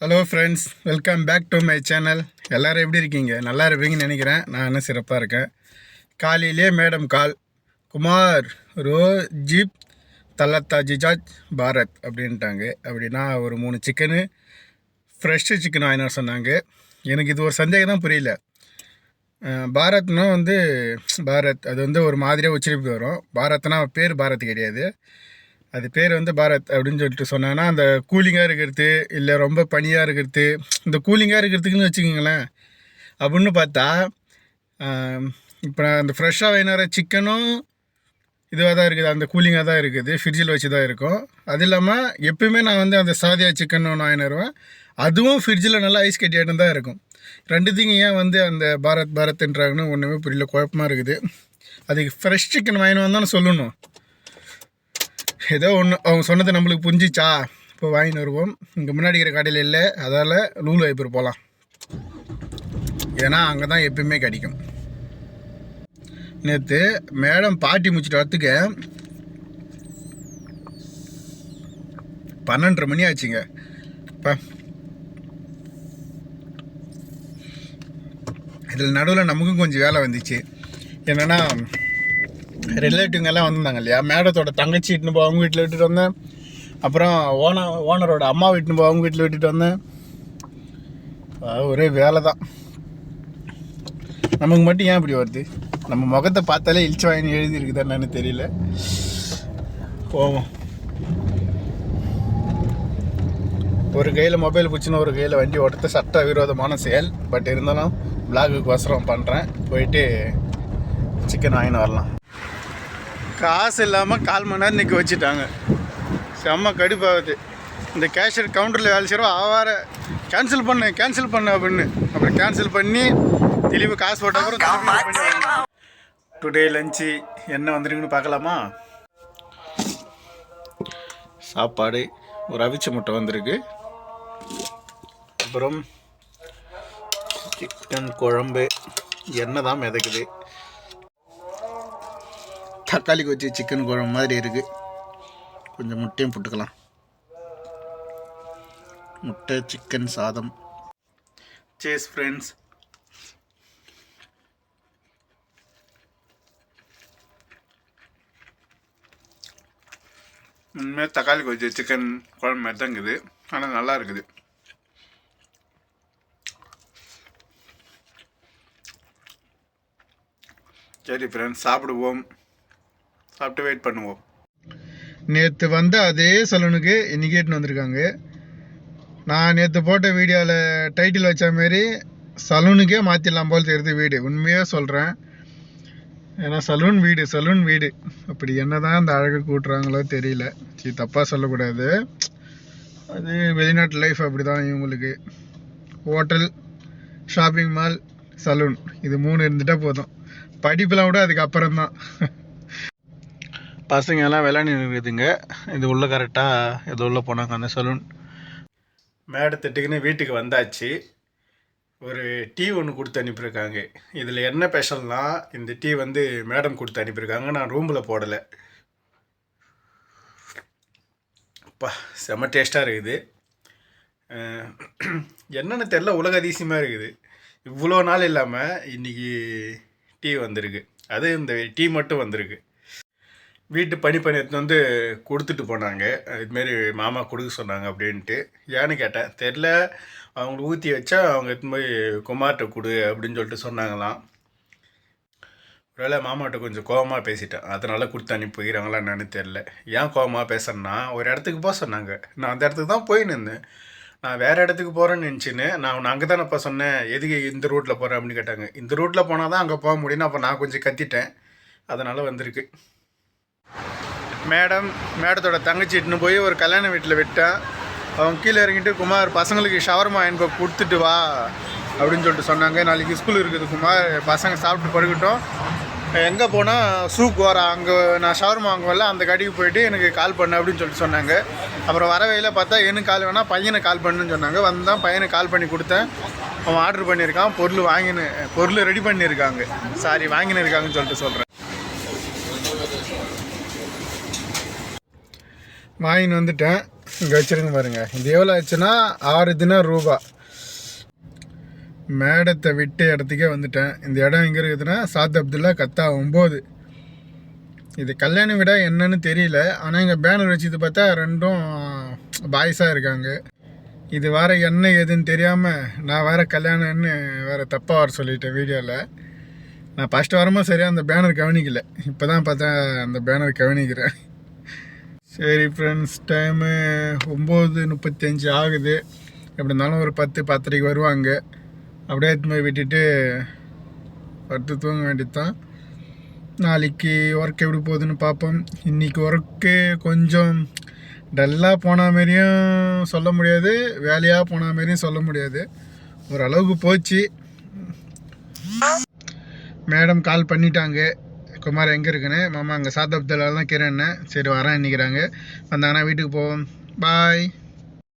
Hello friends welcome back to my channel எல்லோரும் எப்படி இருக்கீங்க? நல்லா இருப்பீங்கன்னு நினைக்கிறேன். நான் என்ன சிறப்பாக இருக்கேன். காலையிலே மேடம் கால். குமார் ரோ ஜீப் தலத்தா ஜிஜாஜ் பாரத் அப்படின்ட்டாங்க. அப்படின்னா ஒரு மூணு சிக்கனு ஃப்ரெஷ்ஷு சிக்கன் வாங்கினா சொன்னாங்க. எனக்கு இது ஒரு சந்தேகம் தான் புரியல பாரத்னா வந்து பாரத் அது வந்து ஒரு மாதிரியாக உச்சரிப்பு வரும். பாரத்னா பேர் பாரத் கிடையாது. அது பேர் வந்து பாரத் அப்படின்னு சொல்லிட்டு சொன்னாங்கன்னா அந்த கூலிங்காக இருக்கிறது இல்லை ரொம்ப பனியாக இருக்கிறது இந்த கூலிங்காக இருக்கிறதுக்குன்னு வச்சுக்கோங்களேன். அப்படின்னு பார்த்தா இப்போ நான் அந்த ஃப்ரெஷ்ஷாக வேணார சிக்கனும் இதுவாக தான் இருக்குது. அந்த கூலிங்காக தான் இருக்குது. ஃப்ரிட்ஜில் வச்சு தான் இருக்கும். அது இல்லாமல் எப்பயுமே நான் வந்து அந்த சாதியா சிக்கன் ஒன்று வாங்கினருவேன் அதுவும் ஃப்ரிட்ஜில் நல்லா ஐஸ் கட்டியாட்டம் தான் இருக்கும். ரெண்டுத்தையும் ஏன் வந்து அந்த பாரத் பாரத்ன்றாங்கன்னு ஒன்றுமே புரியல. குழப்பமாக இருக்குது. அதுக்கு ஃப்ரெஷ் சிக்கன் வாங்கினு வந்தாலும் சொல்லணும். ஏதோ ஒன்று அவங்க சொன்னது நம்மளுக்கு புரிஞ்சிச்சா? இப்போ வாங்கின்னு வருவோம். இங்கே முன்னாடி இருக்கிற கடையில் இல்லை. அதால் லூல் வைப்பர் போகலாம் ஏன்னா அங்கே தான் எப்பயுமே கிடைக்கும். நேற்று மேடம் பாட்டி முடிச்சிட்டு வரத்துக்கு பன்னெண்டரை மணி ஆச்சுங்க. இப்போ இதில் நடுவில் நமக்கும் கொஞ்சம் வேலை வந்துச்சு. என்னென்னா ரிலேட்டிவ்ங்க எல்லாம் வந்திருந்தாங்க இல்லையா மேடத்தோட தங்கச்சி இட்டுன்னு போய் அவங்க வீட்டில் விட்டுட்டு வந்தேன். அப்புறம் ஓனர் ஓனரோட அம்மா வீட்டுன்னு போய் அவங்க வீட்டில் விட்டுட்டு வந்தேன். அது ஒரே வேலை தான் நமக்கு மட்டும் ஏன் இப்படி வருது? நம்ம முகத்தை பார்த்தாலே இழிச்சு வாங்கி எழுதி இருக்குதா என்னன்னு தெரியல. போவோம். ஒரு கையில் மொபைல் பிடிச்சின்னு ஒரு கையில் வண்டி ஓட்டுறது சட்ட விரோதமான செயல். பட் இருந்தாலும் விலாகுக்கு வசரம் பண்ணுறேன் போயிட்டு சிக்கன் வாங்கின்னு வரலாம். காசு இல்லாமல் கால் மணி நேரம் நிற்க வச்சுட்டாங்க. செம்ம கடுப்பாகுது இந்த கேஷியர் கவுண்டரில் வேலை செய்கிறோம் ஆவார கேன்சல் பண்ணு கேன்சல் பண்ணு அப்படின்னு. அப்புறம் கேன்சல் பண்ணி திருப்பி காசு போட்ட அப்புறம் டுடே லஞ்சு என்ன வந்திருக்குன்னு பார்க்கலாமா? சாப்பாடு ஒரு அவிச்ச முட்டை வந்திருக்கு. அப்புறம் சிக்கன் குழம்பு எண்ணெய் தான் மிதக்குது. தக்காளி கொச்சி சிக்கன் குழம்பு மாதிரி இருக்குது கொஞ்சம் முட்டையும் போட்டுக்கலாம். முட்டை சிக்கன் சாதம். சேஸ் ஃப்ரெண்ட்ஸ் இனிமேல் தக்காளி கொச்சி சிக்கன் குழம்பு மாதிரி தான் இருக்குது. ஆனால் நல்லா இருக்குது. சரி ஃப்ரெண்ட்ஸ் சாப்பிடுவோம். சாப்பிட்டு வெயிட் பண்ணுவோம். நேற்று வந்த அதே சலூனுக்கு இன்னைக்கு ஏட்டுன்னு வந்திருக்காங்க. நான் நேற்று போட்ட வீடியோவில் டைட்டில் வச்ச மாரி சலூனுக்கே மாற்றிடலாம் போல் தெரியுது வீடு. உண்மையாக சொல்கிறேன் ஏன்னா சலூன் வீடு சலூன் வீடு. அப்படி என்ன தான் அந்த அழகு கூட்டுறாங்களோ தெரியல. சரி தப்பாக சொல்லக்கூடாது. அது வெளிநாட்டு லைஃப் அப்படி தான் இவங்களுக்கு. ஹோட்டல் ஷாப்பிங் மால் சலூன் இது மூணு இருந்துட்டால் போதும். படிப்பெலாம் கூட அதுக்கப்புறம் தான் பசங்க எல்லாம் விளையாண்டு இருக்குதுங்க இது உள்ள கரெக்டாக இது உள்ள போனாங்க அந்த சலூன் மேடத்திட்டுக்குன்னு வீட்டுக்கு வந்தாச்சு. ஒரு டீ ஒன்று கொடுத்து அனுப்பியிருக்காங்க. இதில் என்ன ஸ்பெஷல்னால் இந்த டீ வந்து மேடம் கொடுத்து அனுப்பியிருக்காங்க. நான் ரூமில் போடலை. அப்பா செம டேஸ்ட்டாக இருக்குது. என்னென்னு தெரில உலக அதிசயமாக இருக்குது. இவ்வளோ நாள் இல்லாமல் இன்றைக்கி டீ வந்திருக்கு. அது இந்த டீ மட்டும் வந்திருக்கு. வீட்டு பணி பண்ணி எடுத்துன்னு வந்து கொடுத்துட்டு போனாங்க. இதுமாரி மாமா கொடுக்க சொன்னாங்க அப்படின்ட்டு. ஏன்னு கேட்டேன். தெரில அவங்களுக்கு ஊற்றி வச்சா அவங்க எடுத்துன்னு போய் குமார்கிட்ட கொடு அப்படின்னு சொல்லிட்டு சொன்னாங்களாம். ஒருவேளை மாமாட்ட கொஞ்சம் கோபமாக பேசிட்டேன். அதனால் கொடுத்து அனுப்பி போயிறாங்களா என்னன்னு தெரில ஏன் கோபமாக பேசுறேன்னா ஒரு இடத்துக்கு போக சொன்னாங்க. நான் அந்த இடத்துக்கு தான் போயின்னு இருந்தேன் நான் வேறு இடத்துக்கு போகிறேன்னு நினச்சின்னு நான் உன்னை அங்கே தானேப்பா சொன்னேன். எதுக்கு இந்த ரூட்டில் போகிறேன் அப்படின்னு கேட்டாங்க. இந்த ரூட்டில் போனால் தான் அங்கே போக முடியும்னு அப்போ நான் கொஞ்சம் கத்திட்டேன். அதனால் வந்திருக்கு. மேடம் மேடத்தோட தங்கச்சி இட்டுன்னு போய் ஒரு கல்யாண வீட்டில் விட்டேன் அவங்க கீழே இறங்கிட்டு குமார் பசங்களுக்கு ஷவர்மா எனக்கு கொடுத்துட்டு வா அப்படின்னு சொல்லிட்டு சொன்னாங்க. நாளைக்கு ஸ்கூல் இருக்குது குமார் பசங்க சாப்பிட்டு படுக்கட்டும். எங்கே போனால் சூக் வரா அங்கே நான் ஷவர்மா வாங்குவேன்ல அந்த கடைக்கு போயிட்டு எனக்கு கால் பண்ணு அப்படின்னு சொல்லிட்டு சொன்னாங்க. அப்புறம் வர வழியில் பார்த்தா எனக்கு கால் வேணால் பையனை கால் பண்ணுன்னு சொன்னாங்க. வந்தான் பையனை கால் பண்ணி கொடுத்தேன். அவன் ஆர்டர் பண்ணியிருக்கான் பொருள் வாங்கினு பொருள் ரெடி பண்ணியிருக்காங்க. சாரி வாங்கினு இருக்காங்கன்னு சொல்லிட்டு சொல்கிறேன் வாங்கின்னு வந்துட்டேன். இங்கே வச்சுருங்க பாருங்க. இது எவ்வளோ ஆச்சுன்னா ஆறு தினம் ரூபா. மேடத்தை விட்டு இடத்துக்கே வந்துட்டேன். இந்த இடம் எங்கே இருக்குதுன்னா சாத் அப்துல்லா கத்தா ஒம்பது இது கல்யாண விட என்னன்னு தெரியல. ஆனால் இங்கே பேனர் வச்சது பார்த்தா ரெண்டும் பாய்ஸாக இருக்காங்க. இது வேற என்ன ஏதுன்னு தெரியாமல் நான் வேறு கல்யாணம்னு வேற தப்பாக வர சொல்லிட்டேன் வீடியோவில் நான் ஃபஸ்ட்டு வாரமாக சரியாக அந்த பேனர் கவனிக்கல. இப்போ தான் பார்த்தா அந்த பேனர் கவனிக்கிறேன். சரி ஃப்ரெண்ட்ஸ் டைமு ஒம்பது முப்பத்தஞ்சு ஆகுது. எப்படி இருந்தாலும் ஒரு பத்து பத்தரைக்கு வருவாங்க. அப்படியே எடுத்து போய் விட்டுட்டு படுத்து தூங்க வேண்டியது தான் நாளைக்கு ஒர்க் எப்படி போகுதுன்னு பார்ப்போம். இன்றைக்கி ஒர்க்கு கொஞ்சம் டல்லாக போன மாரியும் சொல்ல முடியாது. வேலையாக போன மாரியும் சொல்ல முடியாது. ஓரளவுக்கு போச்சு. மேடம் கால் பண்ணிட்டாங்க. குமார் எங்கே இருக்குன்னு? மாமா அங்கே சாத்தப்தில் தான் கீரண்ணே சரி வரேன் நிற்கிறாங்க வந்தாங்கன்னா வீட்டுக்கு போவோம். பாய்